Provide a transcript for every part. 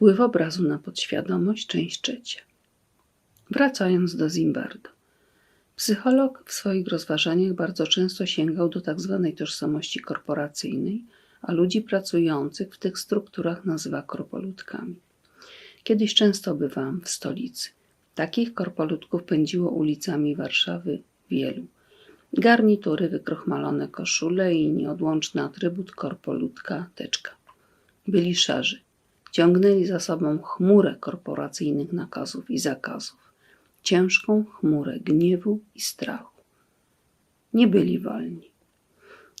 Wpływ obrazu na podświadomość, część trzecia. Wracając do Zimbardo. Psycholog w swoich rozważaniach bardzo często sięgał do tzw. Tak tożsamości korporacyjnej, a ludzi pracujących w tych strukturach nazywa korpoludkami. Kiedyś często bywałam w stolicy. Takich korpoludków pędziło ulicami Warszawy wielu. Garnitury, wykrochmalone koszule i nieodłączny atrybut korpoludka teczka. Byli szarzy. Ciągnęli za sobą chmurę korporacyjnych nakazów i zakazów. Ciężką chmurę gniewu i strachu. Nie byli wolni.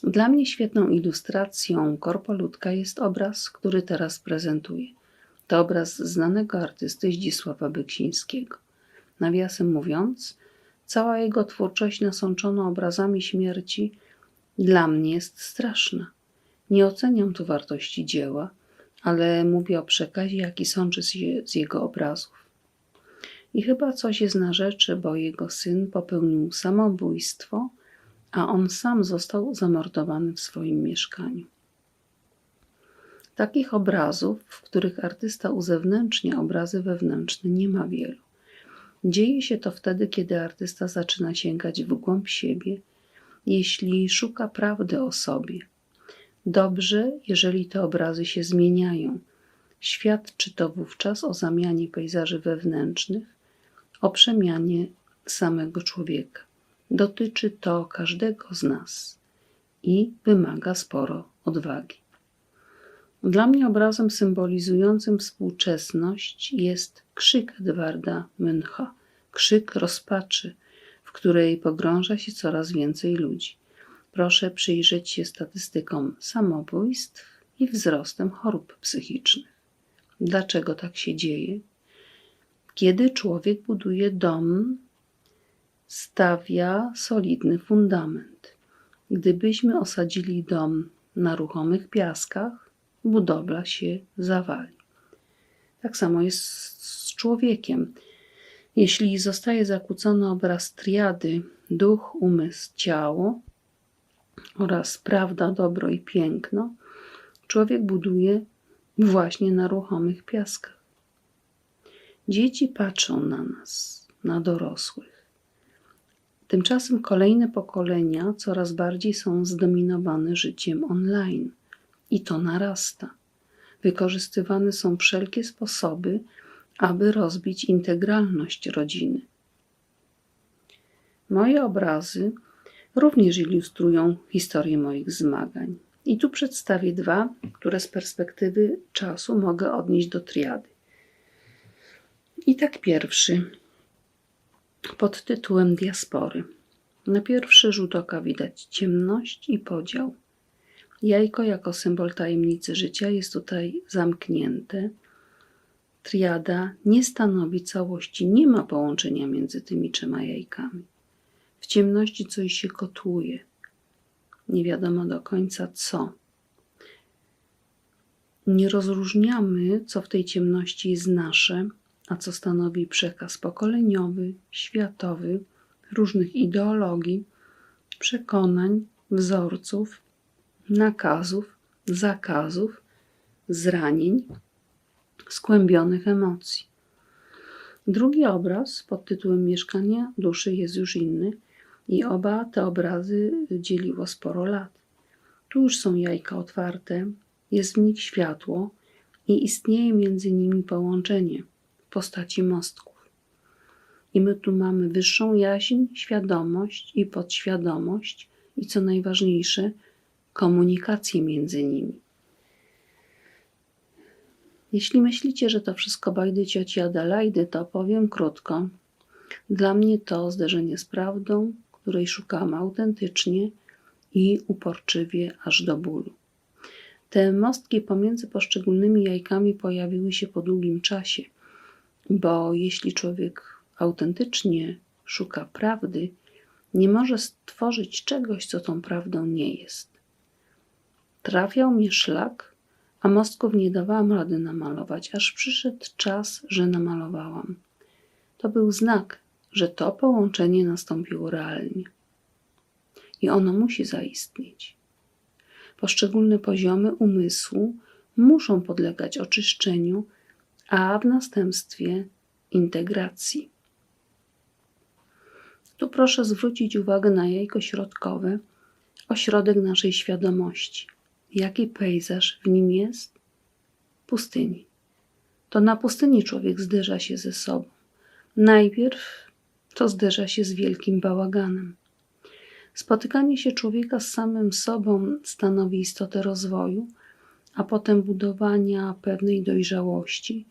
Dla mnie świetną ilustracją korpoludka jest obraz, który teraz prezentuję. To obraz znanego artysty Zdzisława Beksińskiego. Nawiasem mówiąc, cała jego twórczość nasączona obrazami śmierci dla mnie jest straszna. Nie oceniam tu wartości dzieła, ale mówię o przekazie, jaki sączy z jego obrazów. I chyba coś jest na rzeczy, bo jego syn popełnił samobójstwo, a on sam został zamordowany w swoim mieszkaniu. Takich obrazów, w których artysta uzewnętrznia obrazy wewnętrzne, nie ma wielu. Dzieje się to wtedy, kiedy artysta zaczyna sięgać w głąb siebie, jeśli szuka prawdy o sobie. Dobrze, jeżeli te obrazy się zmieniają. Świadczy to wówczas o zamianie pejzaży wewnętrznych, o przemianie samego człowieka. Dotyczy to każdego z nas i wymaga sporo odwagi. Dla mnie obrazem symbolizującym współczesność jest krzyk Edwarda Müncha, krzyk rozpaczy, w której pogrąża się coraz więcej ludzi. Proszę przyjrzeć się statystykom samobójstw i wzrostem chorób psychicznych. Dlaczego tak się dzieje? Kiedy człowiek buduje dom, stawia solidny fundament. Gdybyśmy osadzili dom na ruchomych piaskach, budowla się zawali. Tak samo jest z człowiekiem. Jeśli zostaje zakłócony obraz triady duch, umysł, ciało oraz prawda, dobro i piękno, człowiek buduje właśnie na ruchomych piaskach. Dzieci patrzą na nas, na dorosłych. Tymczasem kolejne pokolenia coraz bardziej są zdominowane życiem online i to narasta. Wykorzystywane są wszelkie sposoby, aby rozbić integralność rodziny. Moje obrazy również ilustrują historię moich zmagań. I tu przedstawię dwa, które z perspektywy czasu mogę odnieść do triady. I tak pierwszy, pod tytułem Diaspory. Na pierwszy rzut oka widać ciemność i podział. Jajko jako symbol tajemnicy życia jest tutaj zamknięte. Triada nie stanowi całości, nie ma połączenia między tymi trzema jajkami. W ciemności coś się kotłuje. Nie wiadomo do końca co. Nie rozróżniamy, co w tej ciemności jest nasze, a co stanowi przekaz pokoleniowy, światowy, różnych ideologii, przekonań, wzorców nakazów, zakazów, zranień, skłębionych emocji. Drugi obraz pod tytułem Mieszkania duszy jest już inny i oba te obrazy dzieliło sporo lat. Tu już są jajka otwarte, jest w nich światło i istnieje między nimi połączenie w postaci mostków. I my tu mamy wyższą jaźń, świadomość i podświadomość i co najważniejsze – komunikację między nimi. Jeśli myślicie, że to wszystko bajdy cioci Adelaidy, to powiem krótko. Dla mnie to zderzenie z prawdą, której szukam autentycznie i uporczywie aż do bólu. Te mostki pomiędzy poszczególnymi jajkami pojawiły się po długim czasie, bo jeśli człowiek autentycznie szuka prawdy, nie może stworzyć czegoś, co tą prawdą nie jest. Trafiał mnie szlak, a mostków nie dawałam rady namalować, aż przyszedł czas, że namalowałam. To był znak, że to połączenie nastąpiło realnie. I ono musi zaistnieć. Poszczególne poziomy umysłu muszą podlegać oczyszczeniu, a w następstwie integracji. Tu proszę zwrócić uwagę na jajko środkowe, ośrodek naszej świadomości. Jaki pejzaż w nim jest? Pustyni. To na pustyni człowiek zderza się ze sobą. Najpierw to zderza się z wielkim bałaganem. Spotykanie się człowieka z samym sobą stanowi istotę rozwoju, a potem budowania pewnej dojrzałości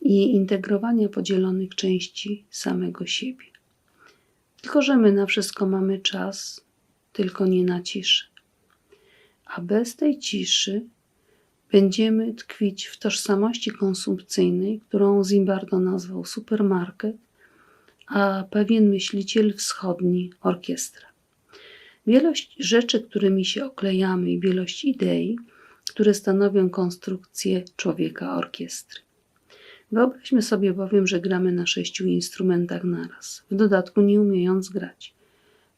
i integrowania podzielonych części samego siebie. Tylko, że my na wszystko mamy czas, tylko nie na ciszę. A bez tej ciszy będziemy tkwić w tożsamości konsumpcyjnej, którą Zimbardo nazwał supermarket, a pewien myśliciel wschodni orkiestra. Wielość rzeczy, którymi się oklejamy i wielość idei, które stanowią konstrukcję człowieka orkiestry. Wyobraźmy sobie bowiem, że gramy na sześciu instrumentach naraz, w dodatku nie umiejąc grać.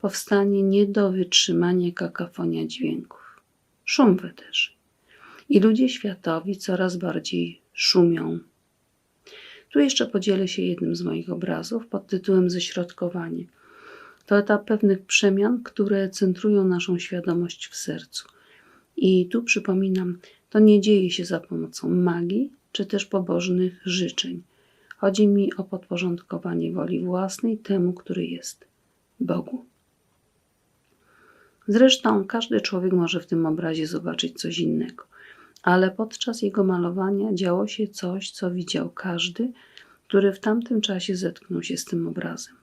Powstanie nie do wytrzymania kakafonia dźwięków. Szum wyderzy. I ludzie światowi coraz bardziej szumią. Tu jeszcze podzielę się jednym z moich obrazów pod tytułem Ześrodkowanie. To etap pewnych przemian, które centrują naszą świadomość w sercu. I tu przypominam, to nie dzieje się za pomocą magii czy też pobożnych życzeń. Chodzi mi o podporządkowanie woli własnej temu, który jest Bogu. Zresztą każdy człowiek może w tym obrazie zobaczyć coś innego, ale podczas jego malowania działo się coś, co widział każdy, który w tamtym czasie zetknął się z tym obrazem.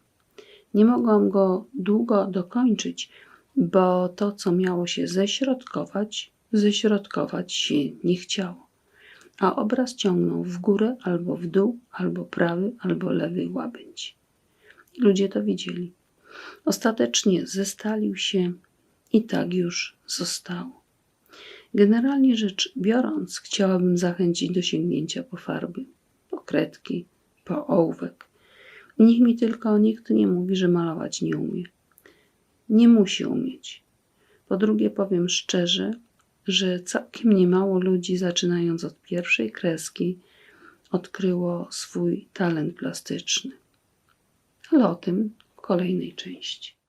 Nie mogłam go długo dokończyć, bo to, co miało się ześrodkować, ześrodkować się nie chciało. A obraz ciągnął w górę albo w dół, albo prawy, albo lewy łabędź. Ludzie to widzieli. Ostatecznie zestalił się i tak już zostało. Generalnie rzecz biorąc, chciałabym zachęcić do sięgnięcia po farby, po kredki, po ołówek. Niech mi tylko nikt nie mówi, że malować nie umie. Nie musi umieć. Po drugie, powiem szczerze, że całkiem niemało ludzi, zaczynając od pierwszej kreski, odkryło swój talent plastyczny. Ale o tym w kolejnej części.